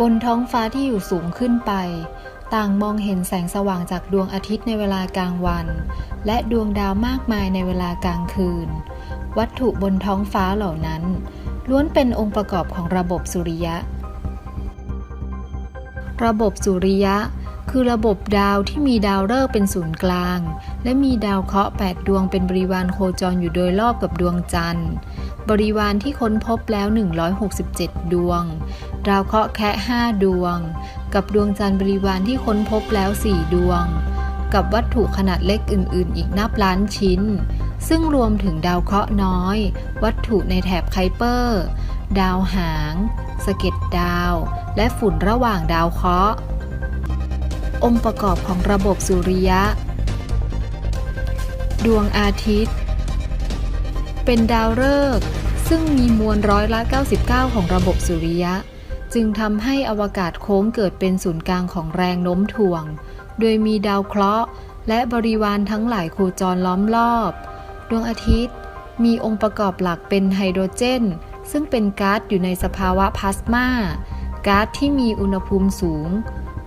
บนท้องฟ้าที่อยู่สูงขึ้นไป ต่างมองเห็นแสงสว่างจากดวงอาทิตย์ในเวลากลางวัน และดวงดาวมากมายในเวลากลางคืน วัตถุบนท้องฟ้าเหล่านั้น ล้วนเป็นองค์ประกอบของระบบสุริยะ ระบบสุริยะ คือระบบดาวที่มีดาวฤกษ์เป็นศูนย์กลาง และมีดาวเคราะห์8ดวงเป็นบริวารโคจรอยู่โดยรอบกับดวงจันทร์ บริวารที่ค้นพบแล้ว 167 ดวง ดาวเคราะห์แค่5ดวง กับดวงจันทร์บริวารที่ค้นพบแล้ว 4 ดวง กับวัตถุขนาดเล็กอื่น ๆ อีกนับล้านชิ้น ซึ่งรวมถึงดาวเคราะห์น้อย วัตถุในแถบไคเปอร์ ดาวหางสะเก็ดดาว และฝุ่นระหว่างดาวเคราะห์ องค์ประกอบของระบบสุริยะ ดวงอาทิตย์ เป็นดาวฤกษ์ซึ่งมีมวลร้อยละ 99 ของระบบสุริยะ จึงทำให้อวกาศโค้งเกิดเป็นศูนย์กลางของแรงโน้มถ่วง โดยมีดาวเคราะห์ และบริวารทั้งหลายโคจรล้อมรอบ ดวงอาทิตย์ มีองค์ประกอบหลักเป็นไฮโดรเจน ซึ่งเป็นก๊าซอยู่ในสภาวะพลาสมาก๊าซที่มีอุณหภูมิสูง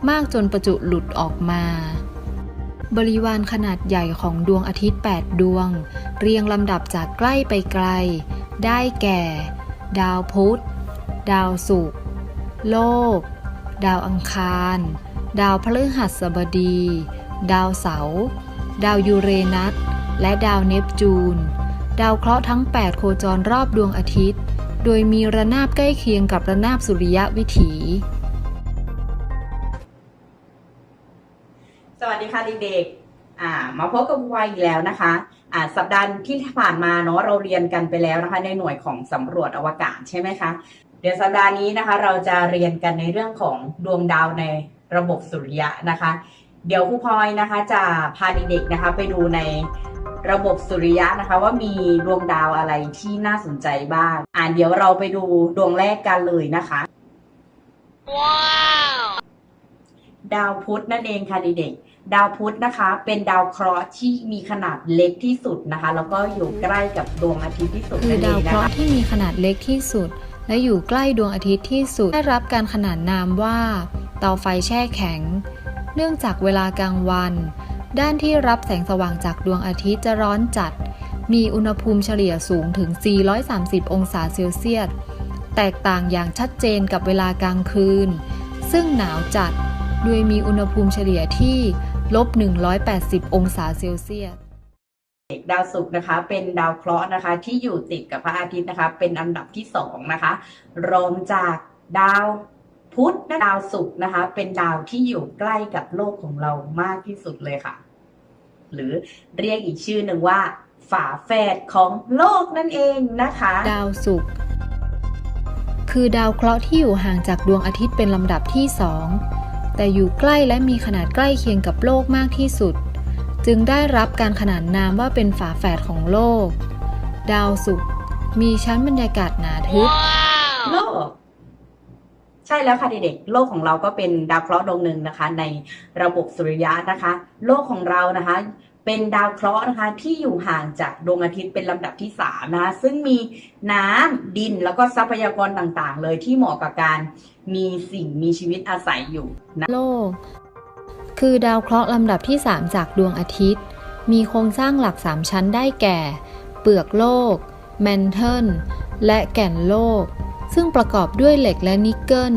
มากจนประจุหลุดออกมา บริวารขนาดใหญ่ของดวงอาทิตย์ 8 ดวง เรียงลำดับจากใกล้ไปไกล ได้แก่ ดาวพุธ ดาวศุกร์ โลก ดาวอังคาร ดาวพฤหัสบดี ดาวเสาร์ ดาวยูเรนัส และดาวเนปจูน ดาวเคราะห์ทั้ง 8 โคจรรอบดวงอาทิตย์ โดยมีระนาบใกล้เคียงกับระนาบสุริยะวิถี เด็กๆอ่ามาพบกับวัยอีกแล้วนะคะอ่าสัปดาห์ที่ผ่านมาเนาะเราเรียนกันไปแล้วนะคะ ในหน่วยของสำรวจอวกาศใช่ไหมคะเดี๋ยวสัปดาห์นี้นะคะ เราจะเรียนกันในเรื่องของดวงดาวในระบบสุริยะนะคะ เดี๋ยวครูพลอยนะคะจะพาเด็กๆนะคะ ไปดูในระบบสุริยะนะคะ ว่ามีดวงดาวอะไรที่น่าสนใจบ้าง อ่าเดี๋ยวเราไปดูดวงแรกกันเลยนะคะ ว้าว ดาวพุธนั่นเองค่ะเด็กๆดาวพุธนะคะ เป็นดาวเคราะห์ที่มีขนาดเล็กที่สุดนะคะ แล้วก็อยู่ใกล้กับดวงอาทิตย์ที่สุดคือนั่นเอดาวเคนะราะคะห์ที่มีขนาดเล็กที่สุด และอยู่ใกล้ดวงอาทิตย์ที่สุดได้รับการขนานนามว่า เตาไฟแช่แข็ง เนื่องจากเวลากลางวัน ด้านที่รับแสงสว่างจากดวงอาทิตย์จะร้อนจัด มีอุณหภูมิเฉลี่ยสูงถึง 430 องศาเซลเซียสแตกต่างอย่างชัดเจนกับเวลากลางคืน ซึ่งหนาวจัด โดยมีอุณหภูมิเฉลี่ยที่ลบ 180 องศาเซลเซียสดาวศุกร์นะคะ เป็นดาวเคราะห์นะคะ ที่อยู่ติดกับพระอาทิตย์นะคะ เป็นอันดับที่สองนะคะ รองจากดาวพุธและดาวศุกร์นะคะ เป็นดาวที่อยู่ใกล้กับโลกของเรามากที่สุดเลยค่ะ หรือเรียกอีกชื่อหนึ่งว่า ฝาแฝดของโลกนั่นเองนะคะ ดาวศุกร์คือดาวเคราะห์ที่อยู่ห่างจากดวงอาทิตย์เป็นลำดับที่สอง แต่อยู่ใกล้และมีขนาดใกล้เคียงกับโลกมากที่สุด จึงได้รับการขนานนามว่าเป็นฝาแฝดของโลก ดาวศุกร์มีชั้นบรรยากาศหนาทึบ โลก ใช่แล้วค่ะเด็กๆโลกของเราก็เป็นดาวเคราะห์ดวงหนึ่งนะคะ ในระบบสุริยะนะคะ โลกของเรานะคะ เป็นดาวเคราะห์นะคะที่อยู่ห่างจากดวงอาทิตย์เป็นลำดับที่สามนะคะซึ่งมีน้ำดินแล้วก็ทรัพยากรต่างๆ เลยที่เหมาะกับการมีสิ่งมีชีวิตอาศัยอยู่นะโลก คือดาวเคราะห์ลำดับที่ 3 จากดวงอาทิตย์ มีโครงสร้างหลัก 3 ชั้นได้แก่ เปลือกโลก แมนเทิลและแก่นโลก ซึ่งประกอบด้วยเหล็กและนิกเกิล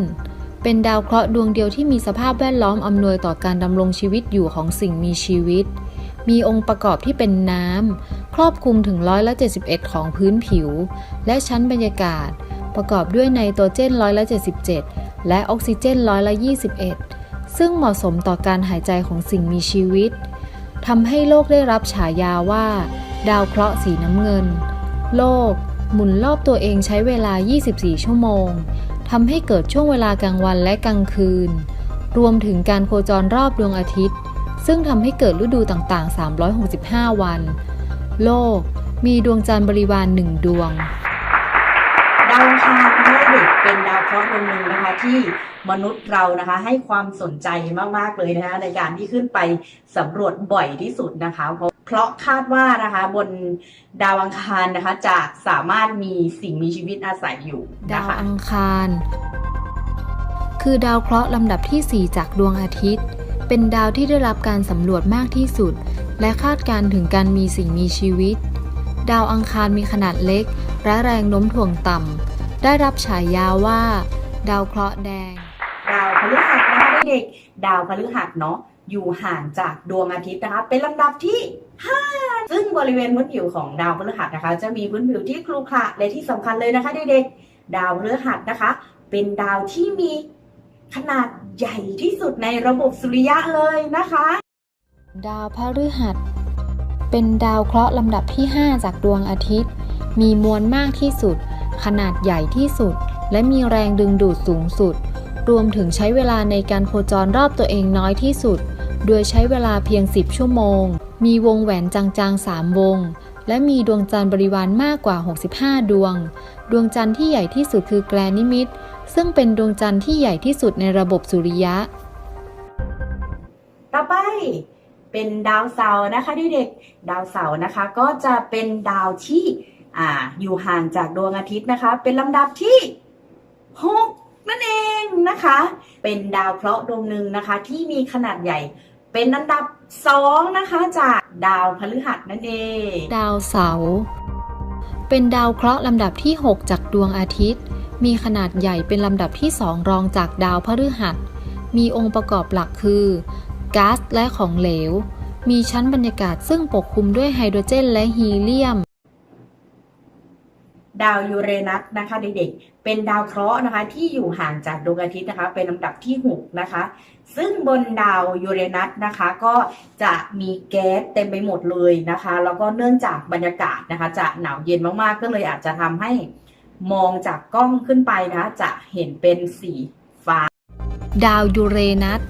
เป็นดาวเคราะห์ดวงเดียวที่มีสภาพแวดล้อมอำนวยต่อการดำรงชีวิตอยู่ของสิ่งมีชีวิต มีองค์ประกอบที่เป็นน้ำ ครอบคลุมถึงร้อยละ71 ของพื้นผิว และชั้นบรรยากาศ ประกอบด้วยไนโตรเจนร้อยละ77 และออกซิเจนร้อยละ21 ซึ่งเหมาะสมต่อการหายใจของสิ่งมีชีวิตทำให้โลกได้รับฉายาว่า ดาวเคราะห์สีน้ำเงิน โลก หมุนรอบตัวเองใช้เวลา 24 ชั่วโมงทำให้เกิดช่วงเวลากลางวันและกลางคืน รวมถึงการโคจรรอบดวงอาทิตย์ ซึ่งทำให้เกิดฤดูต่างๆ 365 วัน โลกมีดวงจันทร์บริวารหนึ่งดวง ดาวอังคารนะคะเด็กเป็นดาวเคราะห์ดวงหนึ่งนะคะที่มนุษย์เรานะคะให้ความสนใจมากๆเลยนะคะในการที่ขึ้นไปสำรวจบ่อยที่สุดนะคะเพราะเพราะคาดว่านะคะบนดาวอังคารนะคะจะสามารถมีสิ่งมีชีวิตอาศัยอยู่ดานะวคะอังคาร คือดาวเคราะห์ลำดับที่ 4 จากดวงอาทิตย์ เป็นดาวที่ได้รับการสำรวจมากที่สุด และคาดการถึงการมีสิ่งมีชีวิต ดาวอังคารมีขนาดเล็ก และแรงโน้มถ่วงต่ำ ได้รับฉายาว่า ดาวเคราะห์แดง ดาวพฤหัสนะคะเด็กๆดาวพฤหัสเนาะอยู่ห่างจากดวงอาทิตย์นะคะเป็นลำดับที่ 5 ซึ่งบริเวณพื้นผิวของดาวพฤหัสนะคะ จะมีพื้นผิวที่ครุขระและที่สำคัญเลยนะคะเด็กๆดาวพฤหัสนะคะ เป็นดาวที่มี ขนาดใหญ่ที่สุดในระบบสุริยะเลยนะคะ ดาวพฤหัส เป็นดาวเคราะห์ลำดับที่ 5 จากดวงอาทิตย์ มีมวลมากที่สุด ขนาดใหญ่ที่สุด และมีแรงดึงดูดสูงสุด รวมถึงใช้เวลาในการโคจรรอบตัวเองน้อยที่สุด โดยใช้เวลาเพียง 10 ชั่วโมง มีวงแหวนจางๆ 3 วง และมีดวงจันทร์บริวารมากกว่า 65 ดวง ดวงจันทร์ที่ใหญ่ที่สุดคือแกรนิมิดซึ่งเป็นดวงจันทร์ที่ใหญ่ที่สุดในระบบสุริยะ ต่อไปเป็นดาวเสาร์นะคะเด็กๆ ดาวเสาร์นะคะก็จะเป็นดาวที่อ่าอยู่ห่างจากดวงอาทิตย์นะคะ เป็นลำดับที่ 6 นั่นเองนะคะ เป็นดาวเคราะห์ดวงหนึ่งนะคะที่มีขนาดใหญ่ เป็นอันดับสองนะคะจากดาวพฤหัสนั่นเอง ดาวเสาร์เป็นดาวเคราะห์ลำดับที่ 6 จากดวงอาทิตย์ มีขนาดใหญ่เป็นลำดับที่ 2 รองจากดาวพฤหัส มีองค์ประกอบหลักคือก๊าซและของเหลว มีชั้นบรรยากาศซึ่งปกคลุมด้วยไฮโดรเจนและฮีเลียม ดาวยูเรนัสนะคะเด็กๆ เป็นดาวเคราะห์นะคะที่อยู่ห่างจากดวงอาทิตย์นะคะ เป็นลำดับที่ 6 นะคะ ซึ่งบนดาวยูเรนัสนะคะก็จะมีแก๊สเต็มไปหมดเลยนะคะ แล้วก็เนื่องจากบรรยากาศนะคะ จะหนาวเย็นมากๆ ก็เลยอาจจะทำให้มองจากกล้องขึ้นไปนะคะจะเห็นเป็นสีฟ้า ดาวยูเรนัส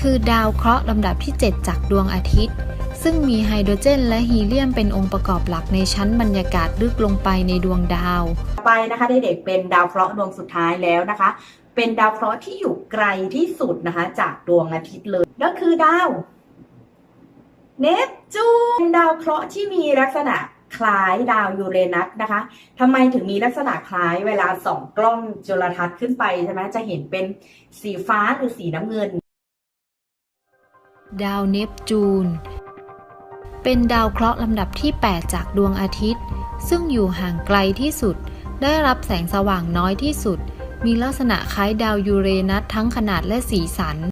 คือดาวเคราะห์ลำดับที่ 7 จากดวงอาทิตย์ ซึ่งมีไฮโดรเจน และฮีเลียมเป็นองค์ประกอบหลักในชั้นบรรยากาศลึกลงไปในดวงดาวต่อไปนะคะเด็กๆเป็นดาวเคราะห์ดวงสุดท้ายแล้วนะคะ เป็นดาวเคราะห์ที่อยู่ไกลที่สุดนะคะ จากดวงอาทิตย์เลยก็คือดาวเนปจูนเป็นดาวเคราะห์ที่มีลักษณะคล้ายดาวยูเรนัสนะคะทำไมถึงมีลักษณะคล้ายเวลาส่องกล้องจุลทรรศน์ขึ้นไปใช่ไหมจะเห็นเป็นสีฟ้าหรือสีน้ำเงิน ดาวเนปจูน เป็นดาวเคราะห์ลำดับที่ 8 จากดวงอาทิตย์ ซึ่งอยู่ห่างไกลที่สุด ได้รับแสงสว่างน้อยที่สุด มีลักษณะคล้ายดาวยูเรนัสทั้งขนาดและสีสัน